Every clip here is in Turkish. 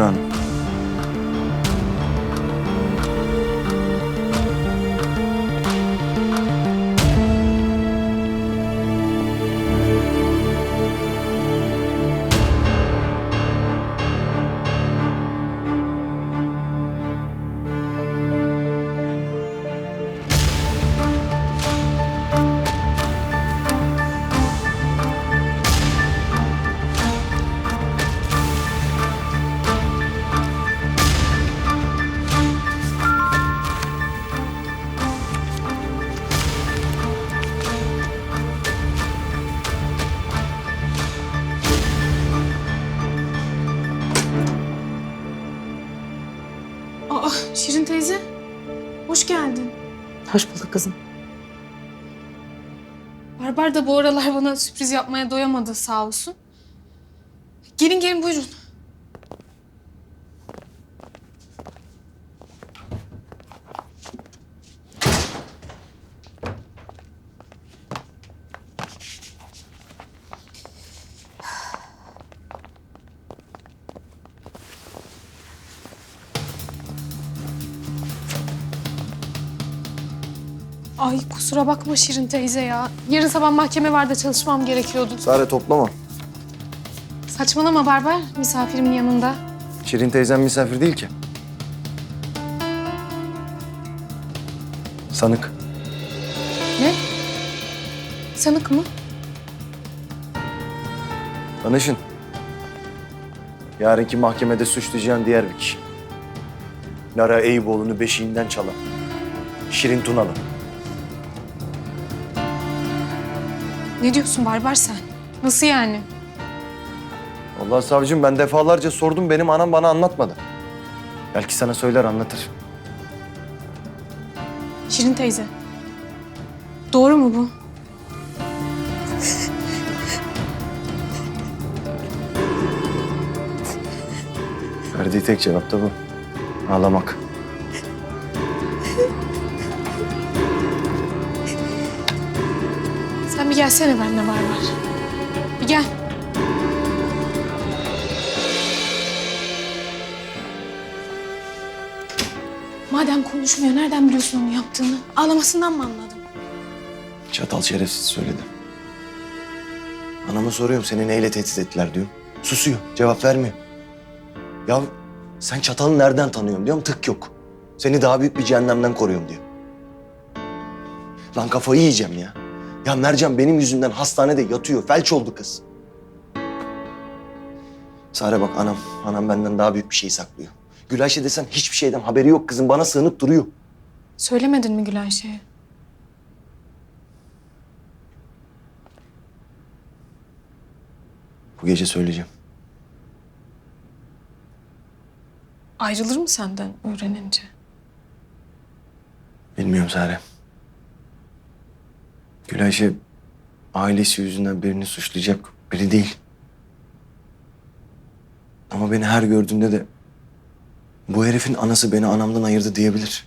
Hanım. Hoş geldin. Hoş bulduk kızım. Barbar da bu aralar bana sürpriz yapmaya doyamadı sağ olsun. Gelin gelin buyurun. Ay kusura bakma Şirin teyze ya. Yarın sabah mahkeme var da çalışmam gerekiyordu. Sare toplama. Saçmalama Barbar misafirimin yanında. Şirin teyzem misafir değil ki. Sanık. Ne? Sanık mı? Tanışın. Yarınki mahkemede suçlayacağın diğer bir kişi. Lara Eyüboğlu'nu beşiğinden çalan. Şirin Tunalı. Ne diyorsun Barbar sen? Nasıl yani? Vallahi savcım ben defalarca sordum benim anam bana anlatmadı. Belki sana söyler anlatır. Şirin teyze. Doğru mu bu? Verdiği tek cevap da bu. Ağlamak. Bir gelsene benimle Barbar. Bir gel. Madem konuşmuyor, nereden biliyorsun onu yaptığını? Ağlamasından mı anladın? Çatal şerefsiz söyledi. Anama soruyorum seni neyle tehdit ettiler diyorum. Susuyor, cevap vermiyor. Ya sen çatalı nereden tanıyorsun diyorum, tık yok. Seni daha büyük bir cehennemden koruyorum diyor. Lan kafayı yiyeceğim ya. Ya Mercan benim yüzümden hastanede yatıyor, felç oldu kız. Sare bak anam, anam benden daha büyük bir şey saklıyor. Gülayşe desen hiçbir şeyden haberi yok kızım, bana sığınıp duruyor. Söylemedin mi Gülayşe'ye? Bu gece söyleyeceğim. Ayrılır mı senden öğrenince? Bilmiyorum Sare. Gülayşe ailesi yüzünden birini suçlayacak biri değil. Ama beni her gördüğünde de bu herifin anası beni anamdan ayırdı diyebilir.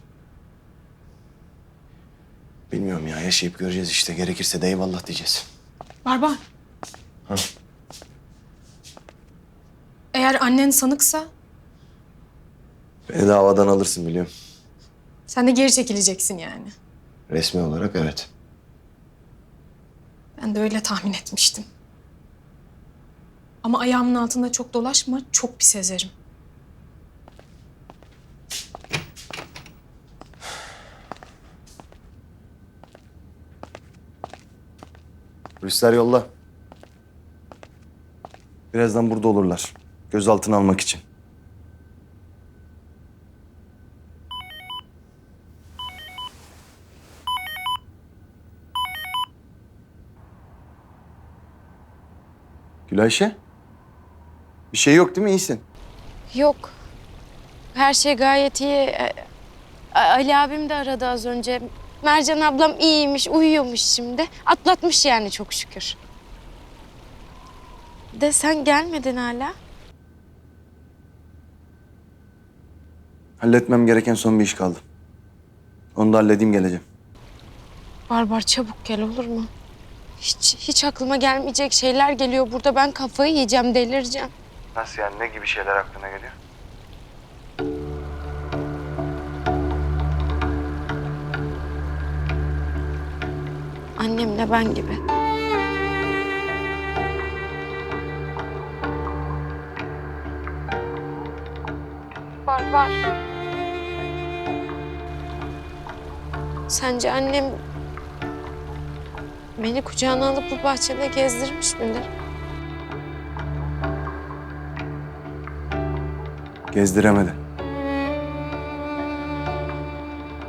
Bilmiyorum ya yaşayıp göreceğiz işte gerekirse de eyvallah diyeceğiz. Barbar. Ha. Eğer annen sanıksa Beni davadan alırsın biliyorum. sen de geri çekileceksin yani. Resmi olarak evet. Ben de öyle tahmin etmiştim. Ama ayağımın altında çok dolaşma, çok pis ezerim. Polisler yolla. Birazdan burada olurlar. Gözaltına almak için. Gülayşe? Bir şey yok değil mi? İyisin. Yok. Her şey gayet iyi. E, A- Ali abim de aradı az önce. Mercan ablam iyiymiş, uyuyormuş şimdi. Atlatmış yani çok şükür. De sen gelmedin hala. Halletmem gereken son bir iş kaldı. Onu da halledeyim geleceğim. Barbar çabuk gel olur mu? Hiç, hiç aklıma gelmeyecek şeyler geliyor burada. Ben kafayı yiyeceğim, delireceğim. Nasıl yani? Ne gibi şeyler aklına geliyor? Annemle ben gibi. Barbar. Sence annem beni kucağına alıp bu bahçede gezdirmiş midir? Gezdiremedi.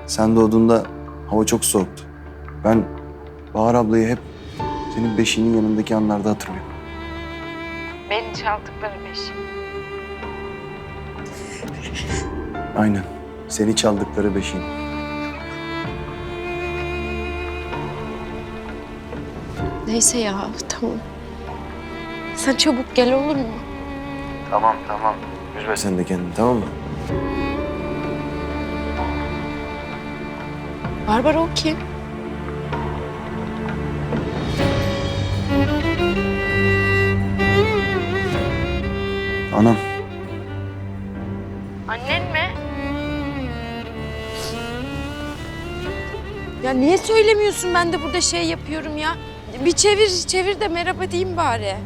Sen doğduğunda hava çok soğuktu. Ben Bahar ablayı hep senin beşiğinin yanındaki anlarda hatırlıyorum. Beni çaldıkları beş. Aynen. Seni çaldıkları beşiğin. Neyse ya tamam. Sen çabuk gel olur mu? Tamam tamam. Üzme sen de kendini tamam mı? Barbara o kim? Anam. Annen mi? Ya niye söylemiyorsun ben de burada şey yapıyorum ya? Bir çevir çevir de merhaba diyeyim bari.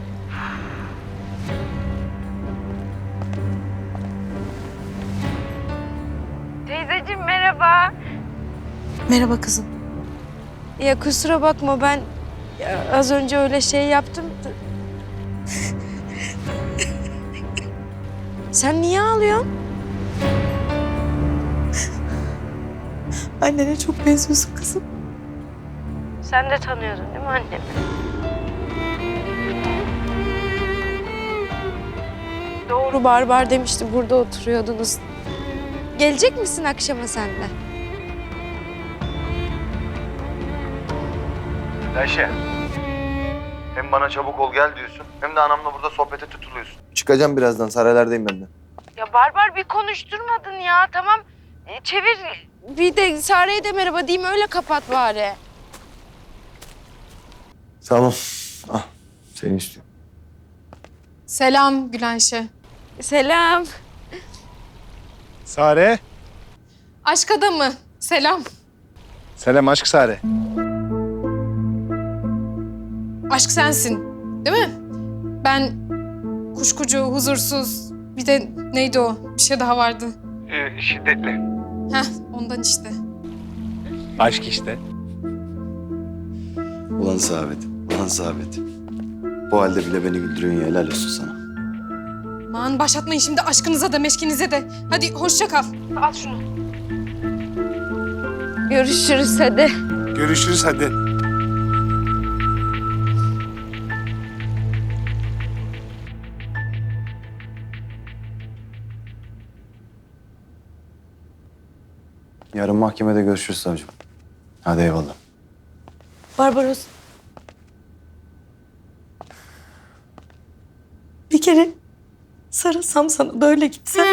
Teyzeciğim merhaba. Merhaba kızım. Ya kusura bakma ben ya az önce öyle şey yaptım. Sen niye ağlıyorsun? Annene çok benziyorsun kızım. Sen de tanıyordun değil mi annemi? Doğru barbar demişti burada oturuyordunuz. Gelecek misin akşama sen de? Ayşe. Hem bana çabuk ol gel diyorsun hem de anamla burada sohbete tutuluyorsun. Çıkacağım birazdan saraylardayım ben de. Ya barbar bir konuşturmadın ya tamam. E, çevir bir de Sare'ye de merhaba diyeyim öyle kapat bari. Tamam. Ah seni istiyorum. Selam Gülayşe. Selam. Sare. Aşk adamı. Selam. Selam aşk Sare. Aşk sensin. Değil mi? Ben kuşkucu, huzursuz. Bir de neydi o? Bir şey daha vardı. Ee, şiddetli. Heh ondan işte. Aşk işte. Ulan Sabit, ulan Sabit. Bu halde bile beni güldürüyorsun ya helal olsun sana. Aman başlatmayın şimdi aşkınıza da meşkinize de. Hadi hoşça kal. Al şunu. Görüşürüz hadi. Görüşürüz hadi. Yarın mahkemede görüşürüz savcım. Hadi eyvallah. Barbaros. Kere sarılsam sana da öyle gitsem.